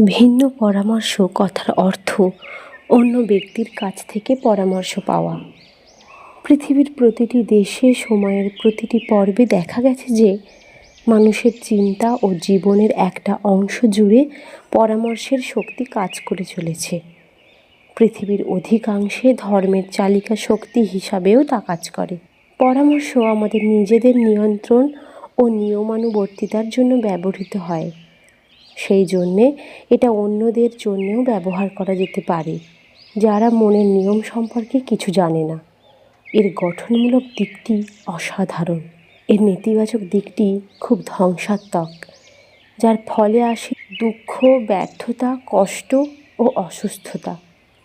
ভিন্ন পরামর্শ, কথার অর্থ, অন্য ব্যক্তির কাছ থেকে পরামর্শ পাওয়া। পৃথিবীর প্রতিটি দেশে সময়ের প্রতিটি পর্বে দেখা গেছে যে, মানুষের চিন্তা ও জীবনের একটা অংশ জুড়ে পরামর্শের শক্তি কাজ করে চলেছে। পৃথিবীর অধিকাংশে ধর্মের চালিকা শক্তি হিসাবেও তা কাজ করে। পরামর্শ আমাদের নিজেদের নিয়ন্ত্রণ ও নিয়মানুবর্তিতার জন্য ব্যবহৃত হয়। সেই জন্যে এটা অন্যদের জন্যেও ব্যবহার করা যেতে পারে, যারা মনের নিয়ম সম্পর্কে কিছু জানে না। এর গঠনমূলক দিকটি অসাধারণ। এর নেতিবাচক দিকটি খুব ধ্বংসাত্মক, যার ফলে আসে দুঃখ, ব্যর্থতা, কষ্ট ও অসুস্থতা।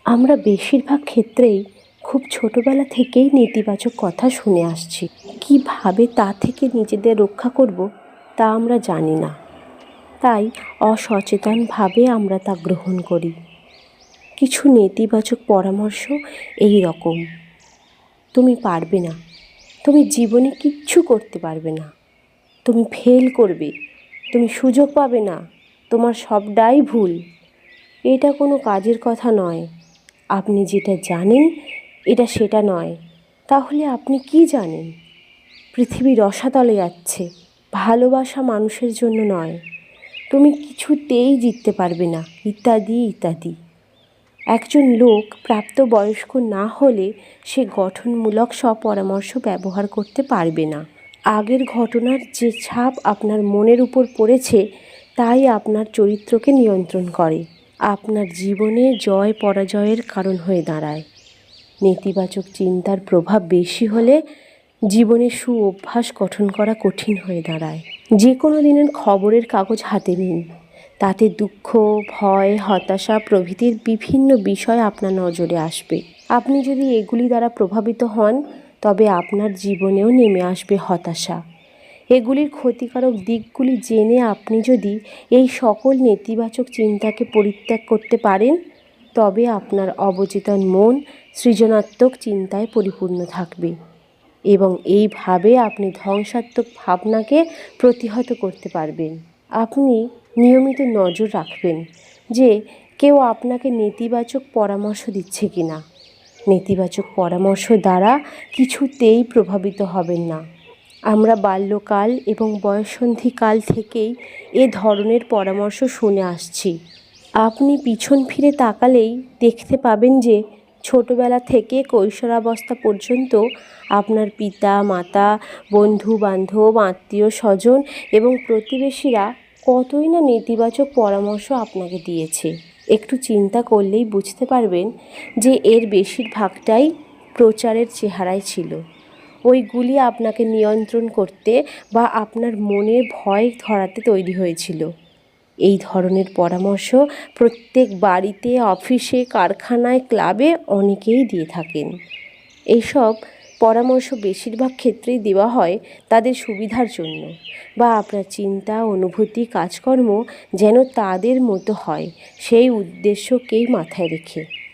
আমরা বেশিরভাগ ক্ষেত্রেই খুব ছোটোবেলা থেকেই নেতিবাচক কথা শুনে আসছি। কীভাবে তা থেকে নিজেদের রক্ষা করব তা আমরা জানি না। তাই অসচেতনভাবে আমরা তা গ্রহণ করি। কিছু নেতিবাচক পরামর্শ এই রকম। তুমি পারবে না। তুমি জীবনে কিচ্ছু করতে পারবে না। তুমি ফেল করবে। তুমি সুযোগ পাবে না। তোমার সবটাই ভুল। এটা কোনো কাজের কথা নয়। আপনি যেটা জানেন, এটা সেটা নয়। তাহলে আপনি কি জানেন? পৃথিবী রসাতলে যাচ্ছে। ভালোবাসা মানুষের জন্য নয়। তুমি কিছুতেই জিততে পারবে না। ইত্যাদি ইত্যাদি। একজন লোক প্রাপ্তবয়স্ক না হলে সে গঠনমূলক স্বপরামর্শ ব্যবহার করতে পারবে না। আগের ঘটনার যে ছাপ আপনার মনের উপর পড়েছে, তাই আপনার চরিত্রকে নিয়ন্ত্রণ করে। আপনার জীবনে জয় পরাজয়ের কারণ হয়ে দাঁড়ায়। নেতিবাচক চিন্তার প্রভাব বেশি হলে জীবনে সু অভ্যাস গঠন করা কঠিন হয়ে দাঁড়ায়। যে কোনো দিনের খবরের কাগজ হাতে নিন। তাতে দুঃখ, ভয়, হতাশা প্রভৃতির বিভিন্ন বিষয় আপনার নজরে আসবে। আপনি যদি এগুলি দ্বারা প্রভাবিত হন, তবে আপনার জীবনেও নেমে আসবে হতাশা। এগুলির ক্ষতিকারক দিকগুলি জেনে আপনি যদি এই সকল নেতিবাচক চিন্তাকে পরিত্যাগ করতে পারেন, তবে আপনার অবচেতন মন সৃজনাত্মক চিন্তায় পরিপূর্ণ থাকবে। এবং এইভাবে আপনি ধ্বংসাত্মক ভাবনাকে প্রতিহত করতে পারবেন। আপনি নিয়মিত নজর রাখবেন যে কেউ আপনাকে নেতিবাচক পরামর্শ দিচ্ছে কি না নেতিবাচক পরামর্শ দ্বারা কিছুতেই প্রভাবিত হবেন না। আমরা বাল্যকাল এবং বয়সন্ধিকাল থেকেই এ ধরনের পরামর্শ শুনে আসছি। আপনি পিছন ফিরে তাকালেই দেখতে পাবেন যে ছোটোবেলা থেকে কৈশোরাবস্থা পর্যন্ত আপনার পিতা, মাতা বন্ধু বান্ধব আত্মীয় স্বজন এবং প্রতিবেশীরা কতই না নেতিবাচক পরামর্শ আপনাকে দিয়েছে? একটু চিন্তা করলেই বুঝতে পারবেন যে এর বেশিরভাগটাই প্রচারের চেহারায় ছিল। ওইগুলি আপনাকে নিয়ন্ত্রণ করতে বা আপনার মনের ভয় ধরাতে তৈরি হয়েছিল। এই ধরনের পরামর্শ প্রত্যেক বাড়িতে, অফিসে, কারখানায়, ক্লাবে অনেকেই দিয়ে থাকেন। এইসব পরামর্শ বেশিরভাগ ক্ষেত্রেই দেওয়া হয় তাদের সুবিধার জন্য বা আপনার চিন্তা, অনুভূতি, কাজকর্ম যেন তাদের মতো হয়, সেই উদ্দেশ্যকেই মাথায় রেখে।